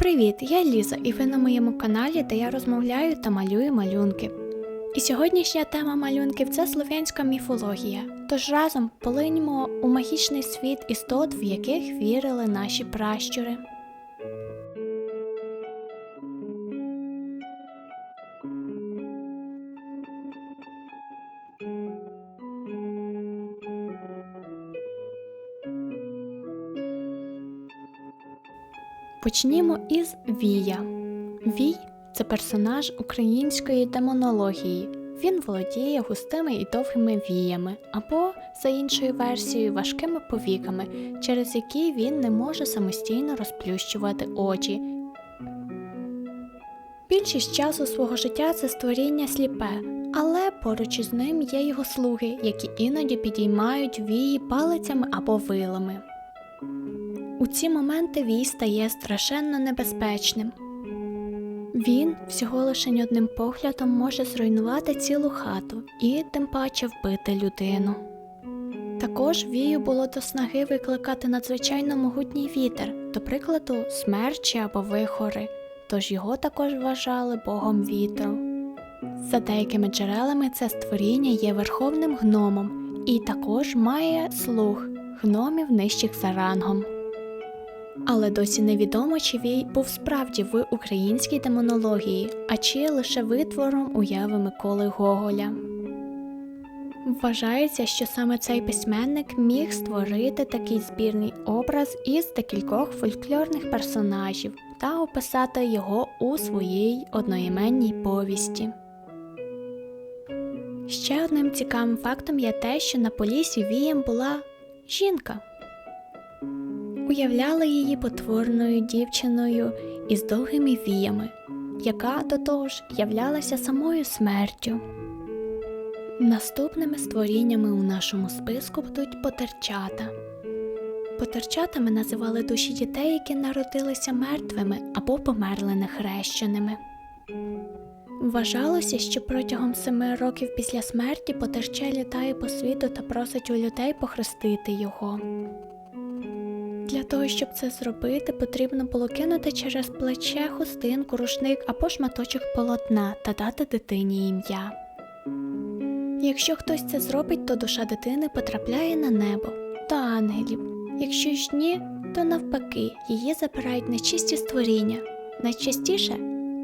Привіт, я Ліза, і ви на моєму каналі, де я розмовляю та малюю малюнки. І сьогоднішня тема малюнків це слов'янська міфологія. Тож разом полиньмо у магічний світ істот, в яких вірили наші пращури. Почнімо із Вія. Вій це персонаж української демонології. Він володіє густими і довгими віями, або, за іншою версією, важкими повіками, через які він не може самостійно розплющувати очі. Більшість часу свого життя це створіння сліпе, але поруч із ним є його слуги, які іноді підіймають вії палицями або вилами. У ці моменти вій стає страшенно небезпечним. Він всього лише одним поглядом може зруйнувати цілу хату і тим паче вбити людину. Також вію було до снаги викликати надзвичайно могутній вітер, до прикладу, смерчі або вихори, тож його також вважали богом вітру. За деякими джерелами це створіння є верховним гномом і також має слуг гномів нижчих за рангом. Але досі невідомо, чи Вій був справді в українській демонології, а чи лише витвором уяви Миколи Гоголя. Вважається, що саме цей письменник міг створити такий збірний образ із декількох фольклорних персонажів та описати його у своїй одноіменній повісті. Ще одним цікавим фактом є те, що на полісі вієм була жінка уявляли її потворною дівчиною із довгими віями, яка до того ж являлася самою смертю. Наступними створіннями у нашому списку будуть потерчата. Потерчатами називали душі дітей, які народилися мертвими або померли нехрещеними. Вважалося, що протягом семи років після смерті потерча літає по світу та просить у людей похрестити його. Для того, щоб це зробити, потрібно було кинути через плече хустинку, рушник або шматочок полотна та дати дитині ім'я. Якщо хтось це зробить, то душа дитини потрапляє на небо до ангелів. Якщо ж ні, то навпаки, її забирають нечисті створіння, найчастіше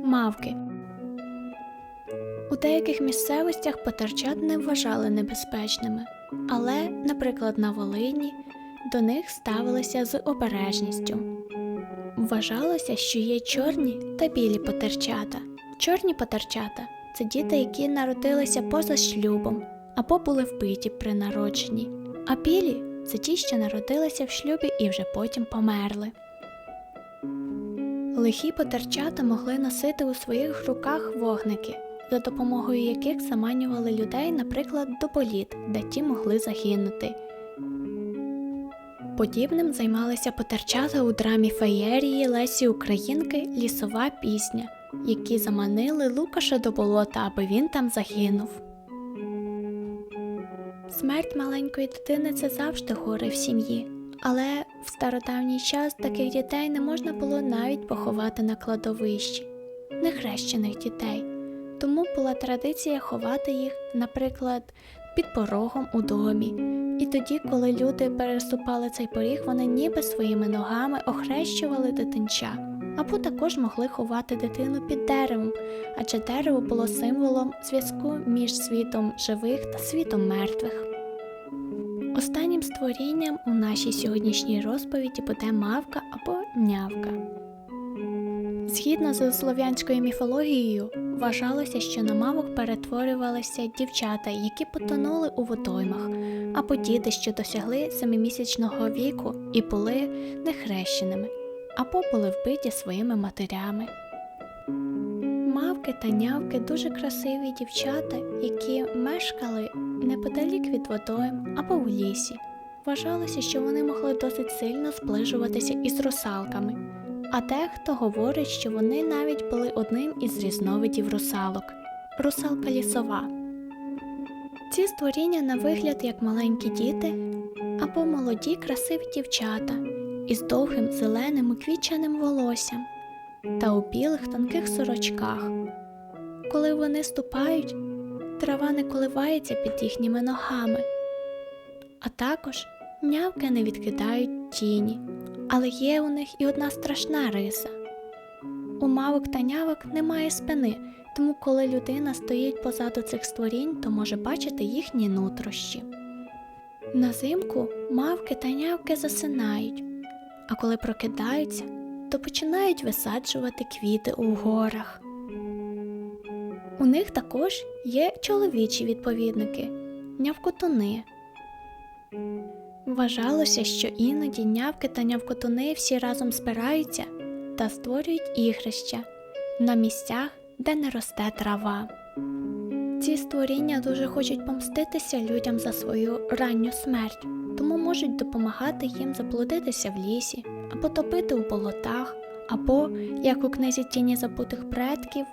мавки. У деяких місцевостях потерчат не вважали небезпечними, але, наприклад, на Волині до них ставилися з обережністю. Вважалося, що є чорні та білі потерчата. Чорні потерчата це діти, які народилися поза шлюбом або були вбиті при народженні, а білі це ті, що народилися в шлюбі і вже потім померли. Лихі потерчата могли носити у своїх руках вогники, за допомогою яких заманювали людей, наприклад, до боліт, де ті могли загинути. Подібним займалися потерчата у драмі феєрії Лесі Українки Лісова пісня, які заманили Лукаша до болота, аби він там загинув. Смерть маленької дитини це завжди горе в сім'ї, але в стародавній час таких дітей не можна було навіть поховати на кладовищі, нехрещених дітей. Тому була традиція ховати їх, наприклад, під порогом у домі. І тоді, коли люди переступали цей поріг, вони ніби своїми ногами охрещували дитинча, або також могли ховати дитину під деревом, адже дерево було символом зв'язку між світом живих та світом мертвих. Останнім створінням у нашій сьогоднішній розповіді буде мавка або нявка. Згідно з слов'янською міфологією, вважалося, що на мавок перетворювалися дівчата, які потонули у водоймах, або діти, що досягли семимісячного віку і були нехрещеними, або були вбиті своїми матерями. Мавки та нявки дуже красиві дівчата, які мешкали неподалік від водойм або у лісі. Вважалося, що вони могли досить сильно зближуватися із русалками а дехто говорить, що вони навіть були одним із різновидів русалок русалка лісова. Ці створіння на вигляд як маленькі діти або молоді красиві дівчата із довгим зеленим і волоссям. та у білих тонких сорочках. Коли вони ступають, трава не коливається під їхніми ногами, а також нявки не відкидають тіні, але є у них і одна страшна риса. У мавок та нявок немає спини, тому коли людина стоїть позаду цих створінь, то може бачити їхні нутрощі. Назимку мавки та нявки засинають, а коли прокидаються, то починають висаджувати квіти у горах. У них також є чоловічі відповідники нявкотуни. Вважалося, що іноді нявки та нявкотуни всі разом збираються та створюють ігрища на місцях, де не росте трава. Ці створіння дуже хочуть помститися людям за свою ранню смерть, тому можуть допомагати їм заблудитися в лісі, або топити у болотах, або, як у книзі тіні забутих предків,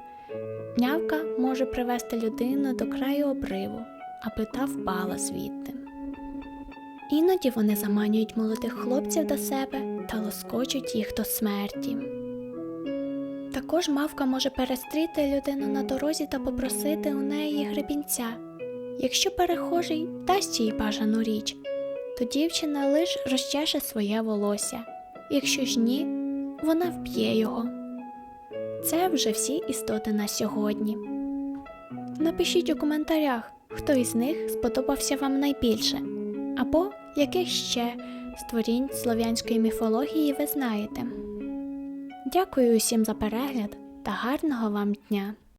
нявка може привести людину до краю обриву, аби та впала звідти. Іноді вони заманюють молодих хлопців до себе та лоскочуть їх до смерті. Також мавка може перестріти людину на дорозі та попросити у неї гребінця. Якщо перехожий дасть їй бажану річ, то дівчина лиш розчеше своє волосся. Якщо ж ні, вона вб'є його. Це вже всі істоти на сьогодні. Напишіть у коментарях, хто із них сподобався вам найбільше, або яких ще створінь слов'янської міфології ви знаєте. Дякую усім за перегляд та гарного вам дня!